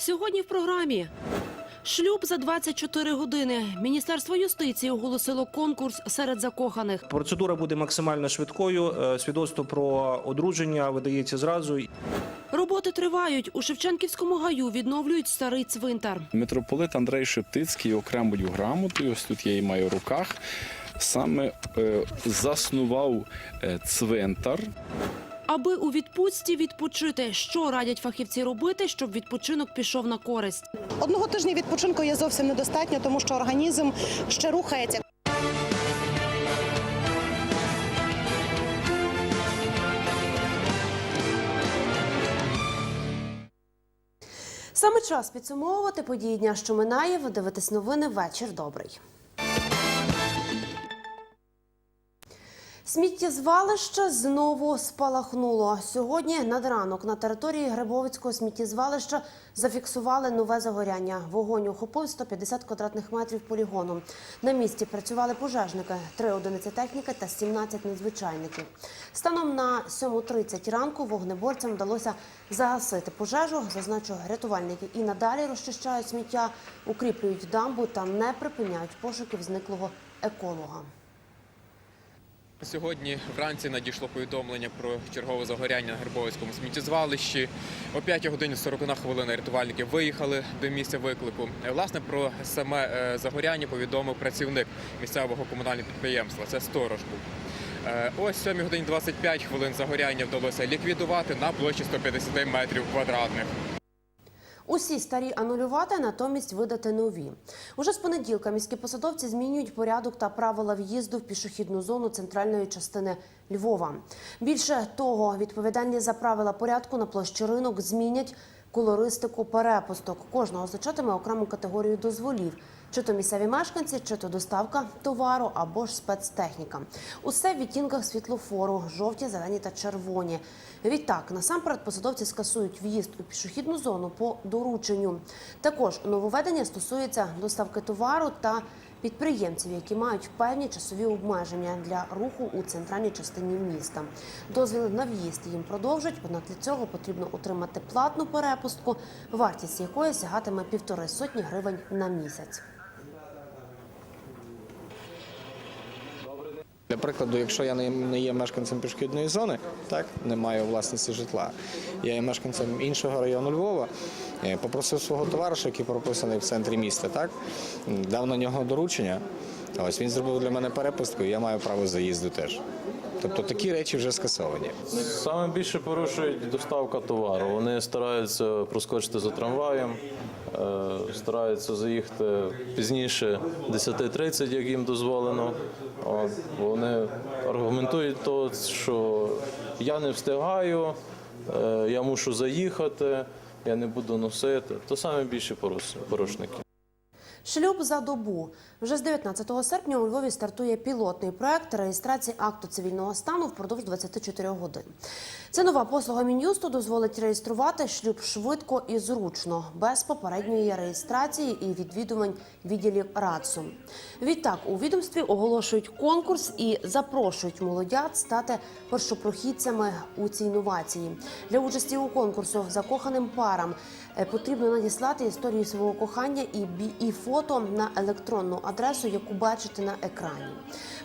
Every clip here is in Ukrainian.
Сьогодні в програмі шлюб за 24 години. Міністерство юстиції оголосило конкурс серед закоханих. Процедура буде максимально швидкою. Е, Свідоцтво про одруження видається зразу. Роботи тривають. У Шевченківському гаю відновлюють старий цвинтар. Митрополит Андрей Шептицький окремою грамотою, ось тут я її маю в руках, саме е, заснував е, цвинтар. Аби у відпустці відпочити, що радять фахівці робити, щоб відпочинок пішов на користь. Одного тижня відпочинку є зовсім недостатньо, тому що організм ще рухається. Саме час підсумовувати події дня, що минає. Ви дивитесь новини. Вечір добрий. Сміттєзвалище знову спалахнуло. Сьогодні над ранок на території Грибовицького сміттєзвалища зафіксували нове загоряння. Вогонь охопив 150 квадратних метрів полігону. На місці працювали пожежники, три одиниці техніки та 17 надзвичайників. Станом на 7.30 ранку вогнеборцям вдалося загасити пожежу. Зазначу, рятувальники і надалі розчищають сміття, укріплюють дамбу та не припиняють пошуків зниклого еколога. Сьогодні вранці надійшло повідомлення про чергове загоряння на Гербовицькому сміттєзвалищі. О 5 годині 40 хвилина рятувальники виїхали до місця виклику. Власне, про саме е, загоряння повідомив працівник місцевого комунального підприємства. Це сторож був. Е, Ось 7 годині 25 хвилин загоряння вдалося ліквідувати на площі 150 метрів квадратних. Усі старі анулювати, натомість видати нові. Уже з понеділка міські посадовці змінюють порядок та правила в'їзду в пішохідну зону центральної частини Львова. Більше того, відповідальні за правила порядку на площі ринок змінять колористику перепусток. Кожного означатиме окрему категорію дозволів. Чи то місцеві мешканці, чи то доставка товару або ж спецтехніка. Усе в відтінках світлофору, жовті, зелені та червоні. Відтак, насамперед посадовці скасують в'їзд у пішохідну зону по дорученню. Також нововведення стосується доставки товару та підприємців, які мають певні часові обмеження для руху у центральній частині міста. Дозвіл на в'їзд їм продовжать, однак для цього потрібно отримати платну перепустку, вартість якої сягатиме півтори сотні гривень на місяць. Для прикладу, якщо я не є мешканцем пішохідної зони, так не маю власності житла, я є мешканцем іншого району Львова, попросив свого товариша, який прописаний в центрі міста, так дав на нього доручення. Ось він зробив для мене перепустку, і я маю право заїзду теж. Тобто такі речі вже скасовані. Саме більше порушують доставка товару. Вони стараються проскочити за трамваєм, е, стараються заїхати пізніше 10.30, як їм дозволено. Вони аргументують то, що я не встигаю, е, я мушу заїхати, я не буду носити. То саме більше порушники. Шлюб за добу. Вже з 19 серпня у Львові стартує пілотний проект реєстрації акту цивільного стану впродовж 24 годин. Ця нова послуга мін'юсту дозволить реєструвати шлюб швидко і зручно, без попередньої реєстрації і відвідувань відділів РАЦУ. Відтак у відомстві оголошують конкурс і запрошують молодят стати першопрохідцями у цій новації. Для участі у конкурсу закоханим парам потрібно надіслати історію свого кохання і і фото на електронну адресу, яку бачите на екрані.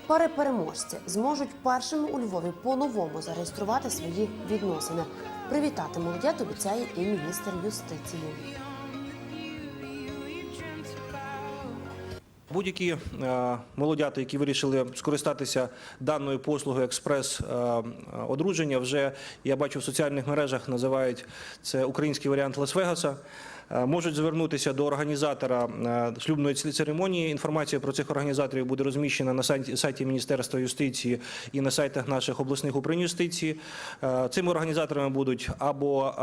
Пари переможці зможуть першими у Львові по-новому зареєструвати свої відносини. Привітати молодят обіцяє і міністр юстиції. Будь-які е, молодята, які вирішили скористатися даною послугою експрес е, вже я бачу в соціальних мережах називають це український варіант Лас-Вегаса. Е, Можуть звернутися до організатора шлюбної церемонії. Інформація про цих організаторів буде розміщена на сайті, Міністерства юстиції і на сайтах наших обласних управлінь юстиції. Цими організаторами будуть або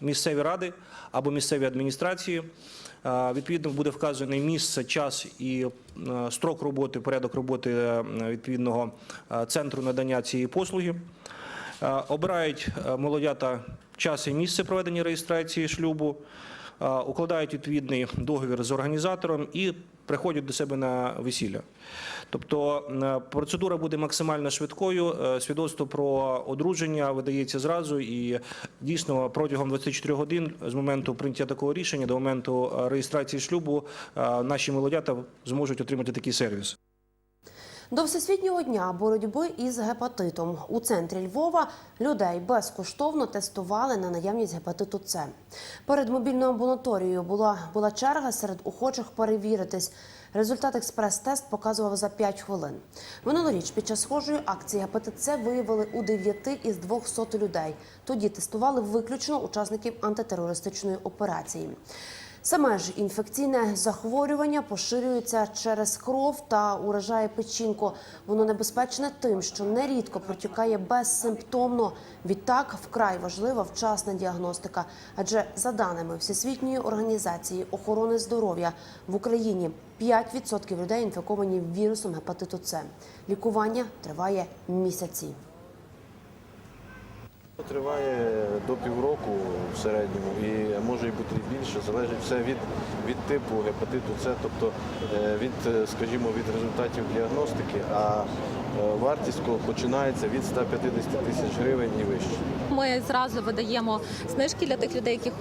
місцеві ради, або місцеві адміністрації. Відповідно, буде вказаний місце, час і е, строк роботи, порядок роботи е, відповідного е, центру надання цієї послуги. Обирають молодята час і місце проведення реєстрації шлюбу, укладають відповідний договір з організатором і приходять до себе на весілля. Тобто е, процедура буде максимально швидкою. е, Свідоцтво про одруження видається зразу, і дійсно протягом 24 годин з моменту прийняття такого рішення до моменту е, реєстрації шлюбу наші молодята зможуть отримати такий сервіс. До всесвітнього дня боротьби із гепатитом у центрі Львова людей безкоштовно тестували на наявність гепатиту С. Перед мобільною амбулаторією була, була черга серед охочих перевіритись. Результат експрес-тест показував за 5 хвилин. Минулоріч під час схожої акції гепатит С виявили у 9 із 200 людей. Тоді тестували виключно учасників антитерористичної операції. Саме ж інфекційне захворювання поширюється через кров та уражає печінку. Воно небезпечне тим, що нерідко протікає безсимптомно. Відтак вкрай важлива вчасна діагностика. Адже за даними Всесвітньої організації охорони здоров'я в Україні 5% людей інфіковані вірусом гепатиту С. Лікування триває місяці. Триває до півроку в середньому і може й бути і більше. Залежить все від, від типу гепатиту С, тобто е, від, е, скажімо, від результатів діагностики, а е, вартість починається від 150 тисяч гривень і вище. Ми зразу видаємо знижки для тих людей, яких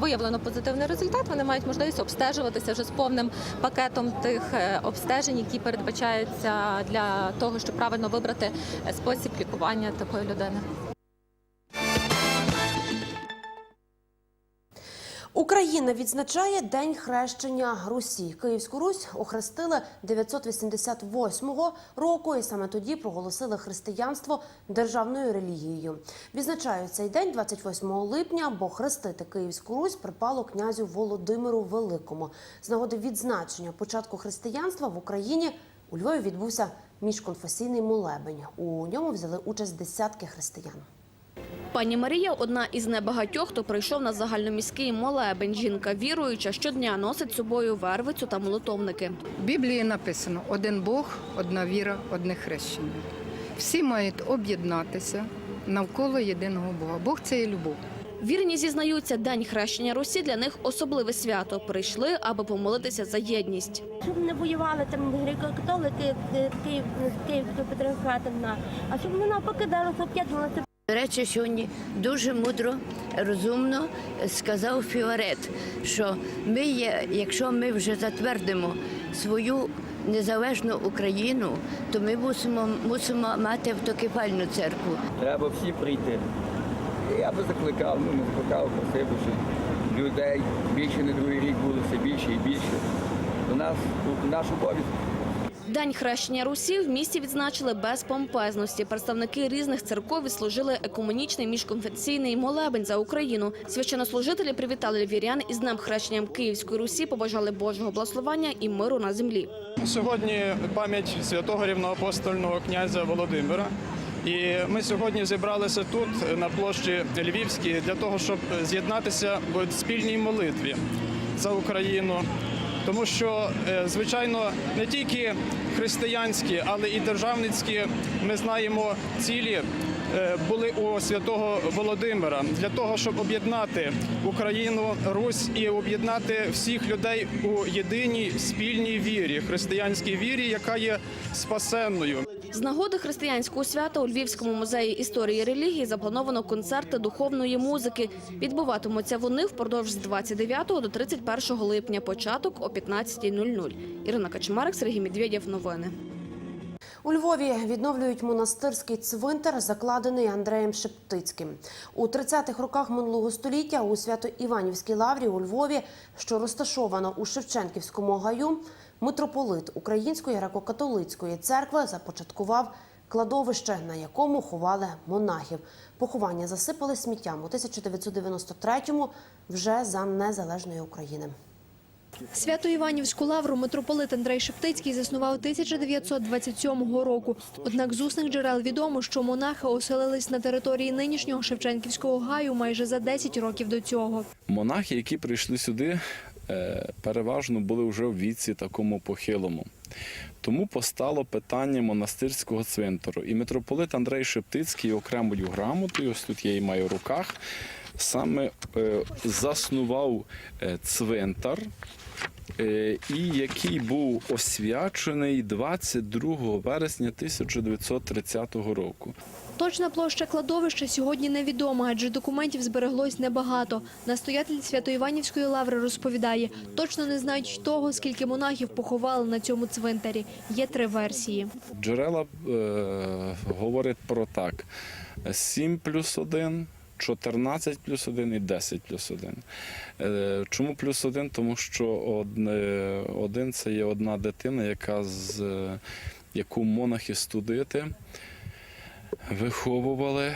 виявлено позитивний результат. Вони мають можливість обстежуватися вже з повним пакетом тих обстежень, які передбачаються для того, щоб правильно вибрати спосіб лікування такої людини. Україна відзначає День хрещення Русі. Київську Русь охрестили 988 року, і саме тоді проголосили християнство державною релігією. Відзначають цей день 28 липня, бо хрестити Київську Русь припало князю Володимиру Великому. З нагоди відзначення початку християнства в Україні у Львові відбувся міжконфесійний молебень. У ньому взяли участь десятки християн. Пані Марія одна із небагатьох, хто прийшов на загальноміський молебень. Жінка віруюча щодня носить з собою вервицю та молитовники. В Біблії написано один Бог, одна віра, одне хрещення. Всі мають об'єднатися навколо єдиного Бога. Бог це є любов. Вірні зізнаються, день хрещення Русі для них особливе свято. Прийшли, аби помолитися за єдність. щоб не воювали там греко-католики, е, Київ, Київська Патріархатівна, а щоб ми навпаки зараз об'єднувалися. До речі, сьогодні дуже мудро, розумно сказав Фіорет, що ми є, якщо ми вже затвердимо свою незалежну Україну, то ми мусимо, мусимо мати автокефальну церкву. Треба всі прийти. Я би закликав, ну не закликав, би, щоб людей більше на другий рік було все більше і більше. До нас тут наш обов'язок. День хрещення Русі в місті відзначили без помпезності. Представники різних церков відслужили екуменічний міжконфесійний молебень за Україну. Священнослужителі привітали львів'ян із днем хрещенням Київської Русі, побажали Божого благословення і миру на землі. Сьогодні пам'ять святого рівноапостольного князя Володимира. І ми сьогодні зібралися тут на площі Львівській для того, щоб з'єднатися в спільній молитві за Україну. Тому що, е, звичайно, не тільки християнські, але і державницькі ми знаємо цілі е, були у святого Володимира для того, щоб об'єднати Україну, Русь і об'єднати всіх людей у єдиній спільній вірі, християнській вірі, яка є спасенною. З нагоди християнського свята у Львівському музеї історії релігії заплановано концерти духовної музики. Відбуватимуться вони впродовж з 29 до 31 липня. Початок о 15.00. Ірина Качмарик, Сергій Медведєв. Новини. У Львові відновлюють монастирський цвинтар, закладений Андреєм Шептицьким. У 30-х роках минулого століття у Свято-Іванівській лаврі у Львові, що розташовано у Шевченківському гаю, митрополит Української греко-католицької церкви започаткував кладовище, на якому ховали монахів. Поховання засипали сміттям у 1993-му вже за незалежної України. Свято-Іванівську лавру митрополит Андрей Шептицький заснував 1927 року. Однак з усних джерел відомо, що монахи оселились на території нинішнього Шевченківського гаю майже за 10 років до цього. Монахи, які прийшли сюди, переважно були вже в віці такому похилому. Тому постало питання монастирського цвинтару. І митрополит Андрей Шептицький окремою грамотою, ось тут я її маю в руках, саме е, заснував е, цвинтар е, і який був освячений 22 вересня 1930 року. Точна площа кладовища сьогодні невідома, адже документів збереглось небагато. Настоятель Свято-Іванівської лаври розповідає, точно не знають того, скільки монахів поховали на цьому цвинтарі. Є три версії. Джерела е, говорять про так: 7 плюс 1, 14 плюс 1 і 10 плюс 1. Е, чому плюс 1? Тому що один це є одна дитина, яка з, е, яку монахи студити виховували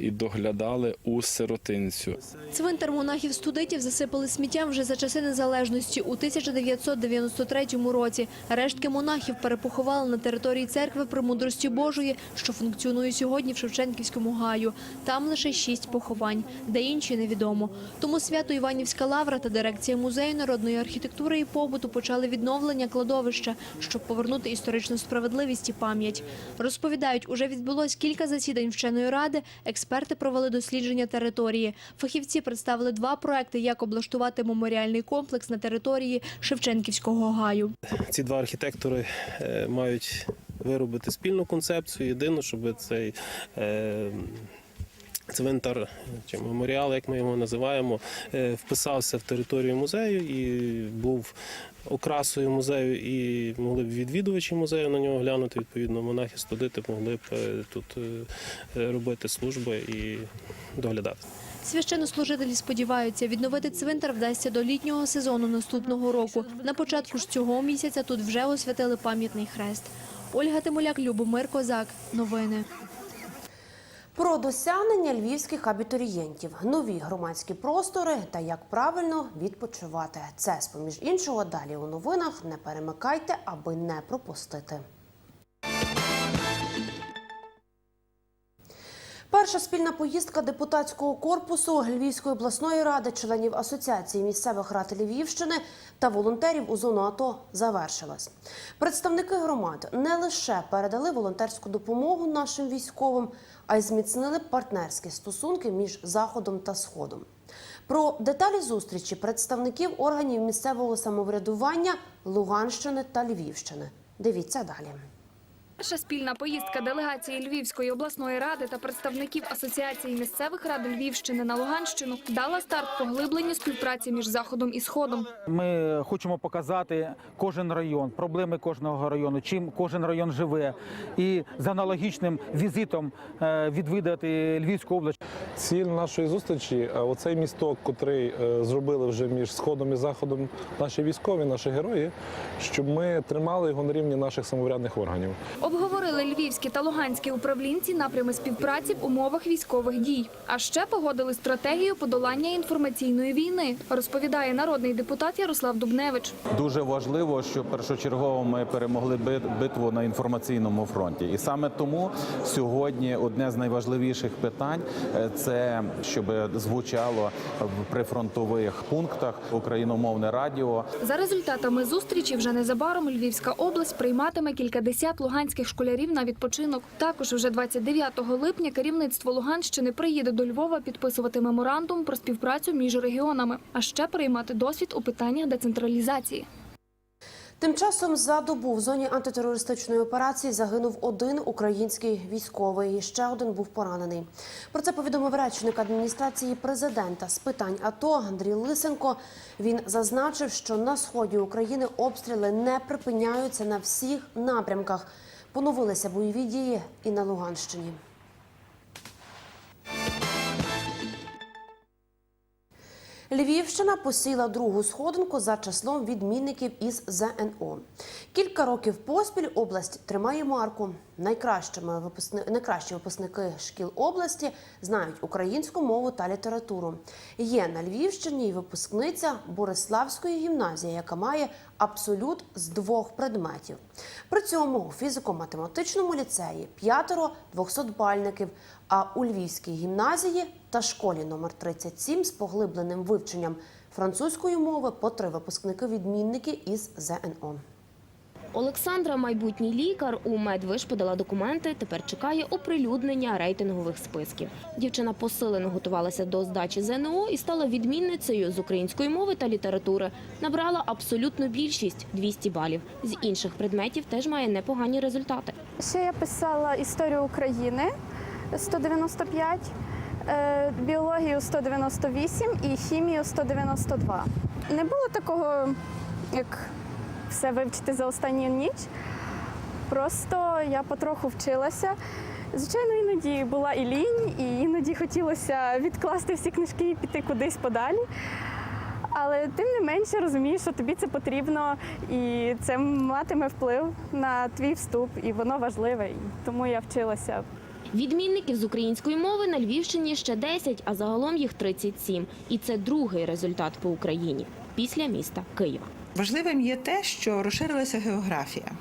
і доглядали у сиротинцю. Цвинтар монахів-студитів засипали сміттям вже за часи незалежності у 1993 році. Рештки монахів перепоховали на території церкви Премудрості Божої, що функціонує сьогодні в Шевченківському гаю. Там лише шість поховань, де інші невідомо. Тому Свято-Іванівська лавра та дирекція музею народної архітектури і побуту почали відновлення кладовища, щоб повернути історичну справедливість і пам'ять. Розповідають, уже відбулось кілька засідань вченої ради. Експерти провели дослідження території. Фахівці представили два проекти, як облаштувати меморіальний комплекс на території Шевченківського гаю. Ці два архітектори е, мають виробити спільну концепцію. Єдине, щоб цей е, цвинтар чи меморіал, як ми його називаємо, е, вписався в територію музею і був окрасою музею, і могли б відвідувачі музею на нього глянути. Відповідно, монахи студити могли б е, тут е, робити служби і доглядати. Священнослужителі сподіваються, відновити цвинтар вдасться до літнього сезону наступного року. На початку ж цього місяця тут вже освятили пам'ятний хрест. Ольга Тимоляк, Любомир Козак. Новини. Про досягнення львівських абітурієнтів, нові громадські простори та як правильно відпочивати. Це, з поміж іншого, далі у новинах. Не перемикайте, аби не пропустити. Перша спільна поїздка депутатського корпусу Львівської обласної ради, членів асоціації місцевих рад Львівщини та волонтерів у зону АТО завершилась. Представники громад не лише передали волонтерську допомогу нашим військовим, а й зміцнили партнерські стосунки між заходом та сходом. Про деталі зустрічі представників органів місцевого самоврядування Луганщини та Львівщини. Дивіться далі. Перша спільна поїздка делегації Львівської обласної ради та представників Асоціації місцевих рад Львівщини на Луганщину дала старт поглибленню співпраці між заходом і сходом. Ми хочемо показати кожен район, проблеми кожного району, чим кожен район живе, і з аналогічним візитом е, відвідати Львівську область. Ціль нашої зустрічі е, оцей місток, котрий е, зробили вже між сходом і заходом наші військові, наші герої, щоб ми тримали його на рівні наших самоврядних органів. Обговорили львівські та луганські управлінці напрями співпраці в умовах військових дій. А ще погодили стратегію подолання інформаційної війни, розповідає народний депутат Ярослав Дубневич. Дуже важливо, що першочергово ми перемогли бит- битву на інформаційному фронті, і саме тому сьогодні одне з найважливіших питань е, це щоб звучало в прифронтових пунктах україномовне радіо. За результатами зустрічі вже незабаром Львівська область прийматиме кількадесят луганських школярів на відпочинок. Також вже 29 липня керівництво Луганщини приїде до Львова підписувати меморандум про співпрацю між регіонами, а ще приймати досвід у питаннях децентралізації. Тим часом за добу в зоні антитерористичної операції загинув один український військовий. і Ще один був поранений. Про це повідомив речник адміністрації президента з питань АТО Андрій Лисенко. Він зазначив, що на сході України обстріли не припиняються на всіх напрямках. Поновилися бойові дії і на Луганщині. Львівщина посіла другу сходинку за числом відмінників із ЗНО. Кілька років поспіль область тримає марку. Найкращими випускни... найкращі випускники шкіл області знають українську мову та літературу. Є на Львівщині і випускниця Бориславської гімназії, яка має абсолют з двох предметів. При цьому у фізико-математичному ліцеї п'ятеро двохсотбальників, а у Львівській гімназії та школі номер 37 з поглибленим вивченням французької мови по три випускники відмінники із ЗНО. Олександра, майбутній лікар, у медвиш подала документи. Тепер чекає оприлюднення рейтингових списків. Дівчина посилено готувалася до здачі ЗНО і стала відмінницею з української мови та літератури. Набрала абсолютну більшість 200 балів. З інших предметів теж має непогані результати. Ще я писала історію України 195, е, біологію 198 і хімію 192. Не було такого, як все вивчити за останню ніч. Просто я потроху вчилася. Звичайно, іноді була і лінь, і іноді хотілося відкласти всі книжки і піти кудись подалі. Але тим не менше розумієш, що тобі це потрібно, і це матиме вплив на твій вступ, і воно важливе. Тому я вчилася. Відмінників з української мови на Львівщині ще 10, а загалом їх 37. І це другий результат по Україні після міста Києва. Важливим є те, що розширилася географія.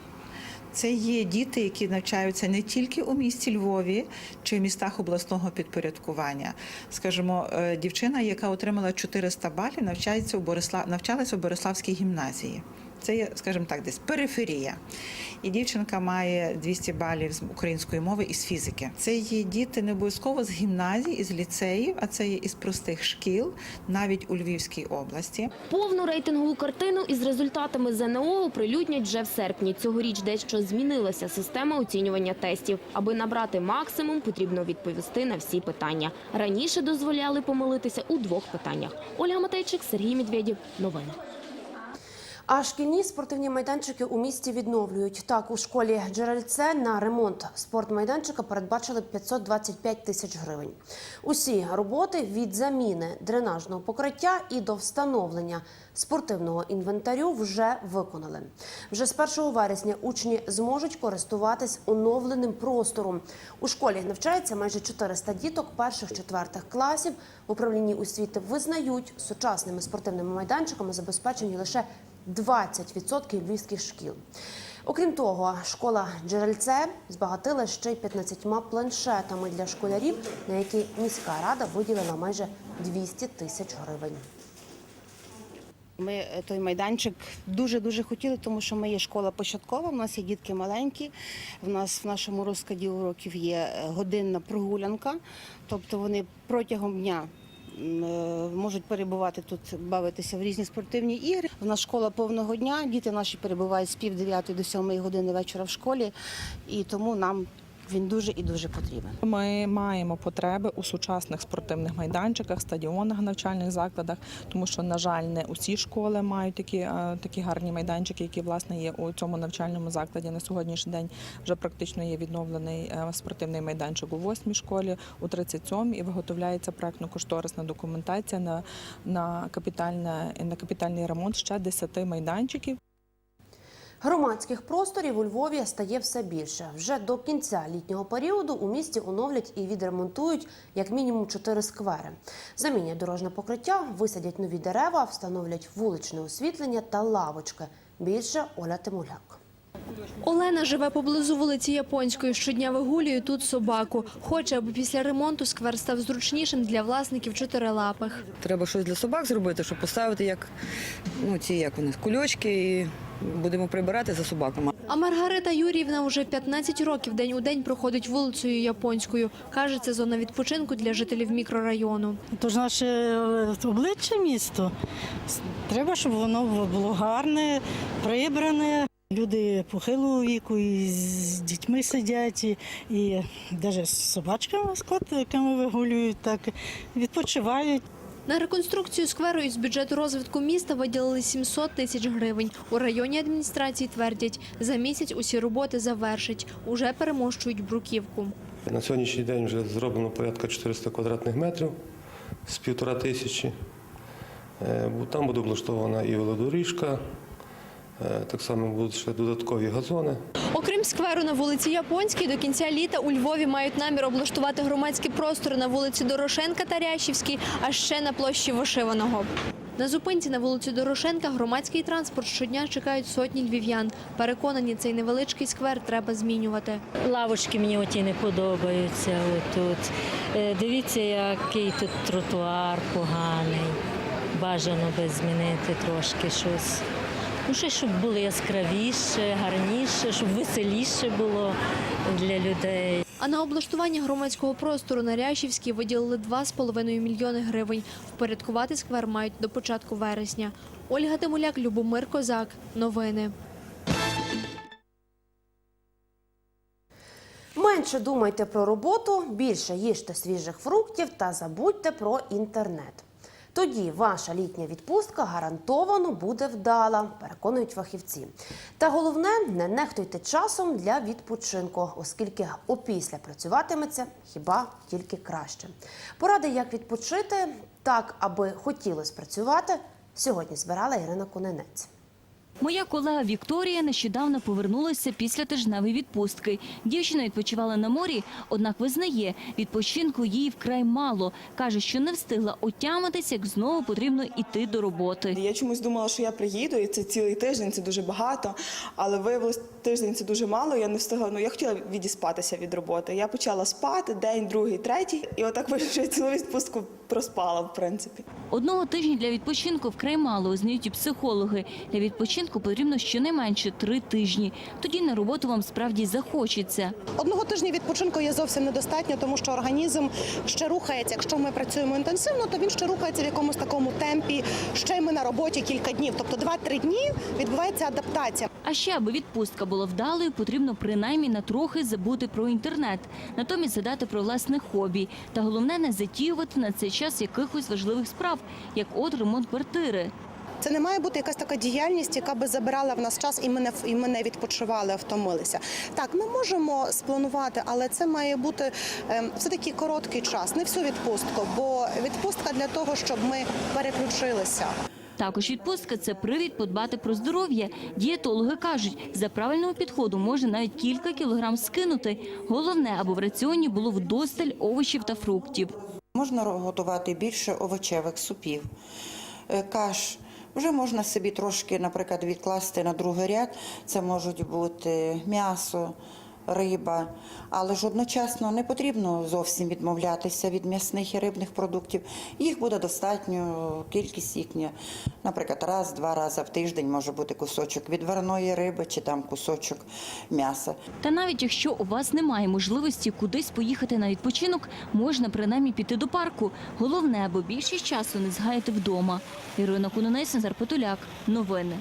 Це є діти, які навчаються не тільки у місті Львові чи в містах обласного підпорядкування. Скажімо, е, дівчина, яка отримала 400 балів, навчається у Борисла... навчалася у Бориславській гімназії. Це є, скажімо так, десь периферія. І дівчинка має 200 балів з української мови і з фізики. Це є діти не обов'язково з гімназій, із ліцеїв, а це є із простих шкіл, навіть у Львівській області. Повну рейтингову картину із результатами ЗНО оприлюднять вже в серпні. Цьогоріч дещо змінилася система оцінювання тестів. Аби набрати максимум, потрібно відповісти на всі питання. Раніше дозволяли помилитися у двох питаннях. Ольга Матейчик, Сергій Медведєв. Новини. А шкільні спортивні майданчики у місті відновлюють. Так, у школі Джерельце на ремонт спортмайданчика передбачили 525 тисяч гривень. Усі роботи від заміни дренажного покриття і до встановлення спортивного інвентарю вже виконали. Вже з 1 вересня учні зможуть користуватись оновленим простором. У школі навчається майже 400 діток перших-четвертих класів. В управлінні освіти визнають, сучасними спортивними майданчиками забезпечені лише 20% львівських шкіл. Окрім того, школа Джерельце збагатила ще й 15 планшетами для школярів, на які міська рада виділила майже 200 тисяч гривень. Ми е, той майданчик дуже дуже хотіли, тому що ми є школа початкова. У нас є дітки маленькі. В нас в нашому розкладі уроків є е, годинна прогулянка, тобто вони протягом дня. Е, Можуть перебувати тут, бавитися в різні спортивні ігри. У нас школа повного дня. Діти наші перебувають з пів дев'ятої до сьомої години вечора в школі, і тому нам він дуже і дуже потрібен. Ми маємо потреби у сучасних спортивних майданчиках, стадіонах, навчальних закладах, тому що, на жаль, не усі школи мають такі, е, такі гарні майданчики, які власне є у цьому навчальному закладі. На сьогоднішній день вже практично є відновлений е, спортивний майданчик у восьмій школі, у 37-й і виготовляється проектно-кошторисна документація на, на, капітальне, на капітальний ремонт ще 10 майданчиків. Громадських просторів у Львові стає все більше. Вже до кінця літнього періоду у місті оновлять і відремонтують як мінімум чотири сквери. Замінять дорожне покриття, висадять нові дерева, встановлять вуличне освітлення та лавочки. Більше Оля Тимуляк. Олена живе поблизу вулиці Японської. Щодня вигулює тут собаку. Хоче, аби після ремонту сквер став зручнішим для власників чотирилапих. Треба щось для собак зробити, щоб поставити як ну ці як вони кульочки і будемо прибирати за собаками. А Маргарита Юріївна вже 15 років день у день проходить вулицею Японською. Каже, це зона відпочинку для жителів мікрорайону. Тож наше е, обличчя місто. Треба, щоб воно було гарне, прибране. Люди похилого віку і з дітьми сидять, і, і навіть з собачками, з котиками вигулюють, так відпочивають. На реконструкцію скверу із бюджету розвитку міста виділили 700 тисяч гривень. У районній адміністрації твердять, за місяць усі роботи завершать. Уже перемощують бруківку. На сьогоднішній день вже зроблено порядка 400 квадратних метрів з півтора тисячі. Е, Там буде облаштована і велодоріжка, так само будуть ще додаткові газони. Окрім скверу на вулиці Японській, до кінця літа у Львові мають намір облаштувати громадські простори на вулиці Дорошенка та Рящівській, а ще на площі Вишиваного. На зупинці на вулиці Дорошенка громадський транспорт щодня чекають сотні львів'ян. Переконані, цей невеличкий сквер треба змінювати. Лавочки мені оті не подобаються отут. Е, Дивіться, який тут тротуар поганий. Бажано би змінити трошки щось. Ну, ще щоб було яскравіше, гарніше, щоб веселіше було для людей. А на облаштування громадського простору на Рящівській виділили 2,5 мільйони гривень. Впорядкувати сквер мають до початку вересня. Ольга Тимуляк, Любомир Козак. Новини. Менше думайте про роботу, більше їжте свіжих фруктів та забудьте про інтернет. Тоді ваша літня відпустка гарантовано буде вдала, переконують фахівці. Та головне, не нехтуйте часом для відпочинку, оскільки опісля працюватиметься хіба тільки краще. Поради, як відпочити, так аби хотілося працювати, сьогодні збирала Ірина Коненець. Моя колега Вікторія нещодавно повернулася після тижневої відпустки. Дівчина відпочивала на морі, однак визнає, відпочинку їй вкрай мало. Каже, що не встигла отямитися, як знову потрібно йти до роботи. Я чомусь думала, що я приїду, і це цілий тиждень, це дуже багато. Але виявилось, тиждень це дуже мало. Я не встигла. Ну я хотіла відіспатися від роботи. Я почала спати день, другий, третій, і отак вийшло, що я цілу відпустку проспала, в принципі. Одного тижня для відпочинку вкрай мало, визнають і психологи. Для відпочинку потрібно щонайменше три тижні. Тоді на роботу вам справді захочеться. Одного тижня відпочинку є зовсім недостатньо, тому що організм ще рухається. Якщо ми працюємо інтенсивно, то він ще рухається в якомусь такому темпі. Ще й ми на роботі кілька днів. Тобто 2-3 дні відбувається адаптація. А ще, аби відпустка була вдалою, потрібно принаймні на трохи забути про інтернет, натомість згадати про власне хобі. Та головне не затіювати на цей час якихось важливих справ, як от ремонт квартири. Це не має бути якась така діяльність, яка би забирала в нас час, і ми не і ми не відпочивали, втомилися. Так, ми можемо спланувати, але це має бути ем, все таки короткий час, не всю відпустку, бо відпустка для того, щоб ми переключилися. Також відпустка це привід подбати про здоров'я. Дієтологи кажуть, за правильного підходу можна навіть кілька кілограм скинути. Головне, аби в раціоні було вдосталь овочів та фруктів. Можна готувати більше овочевих супів, е, каш. Вже можна собі трошки, наприклад, відкласти на другий ряд. Це можуть бути м'ясо, риба, але ж одночасно не потрібно зовсім відмовлятися від м'ясних і рибних продуктів. Їх буде достатньо, кількість їхня. Наприклад, раз-два рази в тиждень може бути кусочок відварної риби чи там кусочок м'яса. Та навіть якщо у вас немає можливості кудись поїхати на відпочинок, можна принаймні піти до парку. Головне, аби більшість часу не згаяти вдома. Ірина Кунонець, Назар. Новини.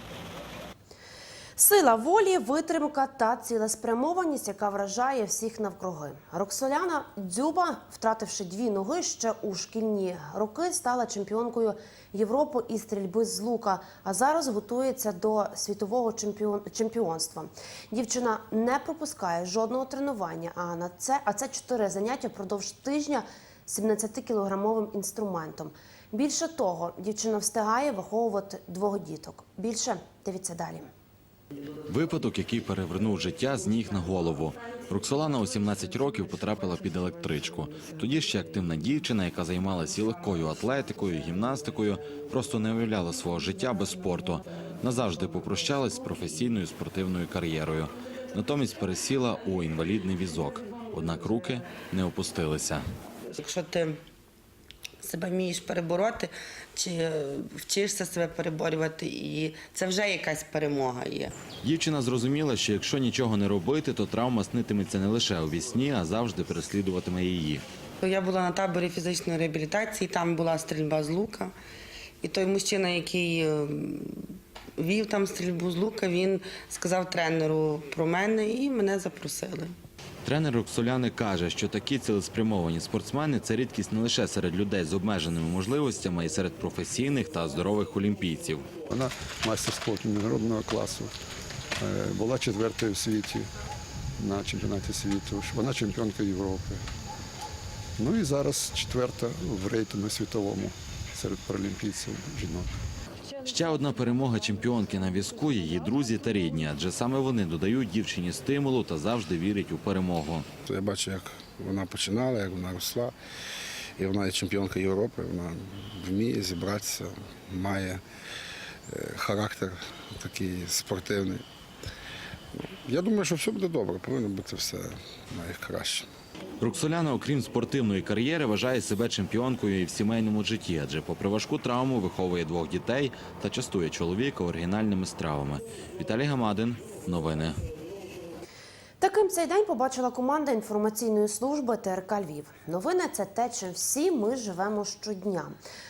Сила волі, витримка та цілеспрямованість, яка вражає всіх навкруги. Роксоляна Дзюба, втративши дві ноги ще у шкільні роки, стала чемпіонкою Європи із стрільби з лука, а зараз готується до світового чемпіон... чемпіонства. Дівчина не пропускає жодного тренування. А на це а це чотири заняття впродовж тижня 17-кілограмовим інструментом. Більше того, дівчина встигає виховувати двох діток. Більше дивіться далі. Випадок, який перевернув життя з ніг на голову. Роксолана у 17 років потрапила під електричку. Тоді ще активна дівчина, яка займалася і легкою атлетикою, гімнастикою, просто не уявляла свого життя без спорту. Назавжди попрощалась з професійною спортивною кар'єрою. Натомість пересіла у інвалідний візок. Однак руки не опустилися. Якщо ти себе вмієш перебороти, чи вчишся себе переборювати, і це вже якась перемога є. Дівчина зрозуміла, що якщо нічого не робити, то травма снитиметься не лише у вісні, а завжди переслідуватиме її. Я була на таборі фізичної реабілітації, там була стрільба з лука. І той мужчина, який е, вів там стрільбу з лука, він сказав тренеру про мене і мене запросили. Тренер Роксоляни каже, що такі цілеспрямовані спортсмени це рідкість не лише серед людей з обмеженими можливостями, а й серед професійних та здорових олімпійців. Вона майстер спорту міжнародного класу, е, була четвертою в світі на чемпіонаті світу, вона чемпіонка Європи. Ну і зараз четверта в рейтингу світовому серед паралімпійців жінок. Ще одна перемога чемпіонки на візку її друзі та рідні, адже саме вони додають дівчині стимулу та завжди вірять у перемогу. Я бачу, як вона починала, як вона росла. І вона є чемпіонка Європи, вона вміє зібратися, має е, характер такий спортивний. Я думаю, що все буде добре, повинно бути все найкраще. Роксоляна, окрім спортивної кар'єри, вважає себе чемпіонкою і в сімейному житті, адже попри важку травму виховує двох дітей та частує чоловіка оригінальними стравами. Віталій Гамадин, новини. Таким цей день побачила команда інформаційної служби ТРК Львів. Новини це те, чим всі ми живемо щодня.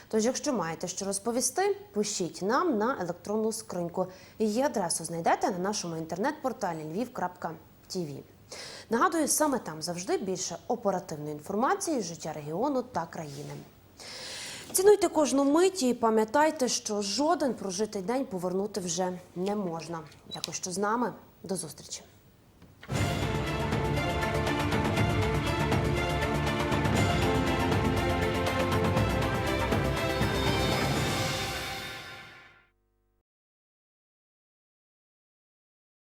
Тож, якщо маєте що розповісти, пишіть нам на електронну скриньку. Її адресу знайдете на нашому інтернет-порталі lviv.tv. Нагадую, саме там завжди більше оперативної інформації життя регіону та країни. Цінуйте кожну мить і пам'ятайте, що жоден прожитий день повернути вже не можна. Дякую, що з нами. До зустрічі.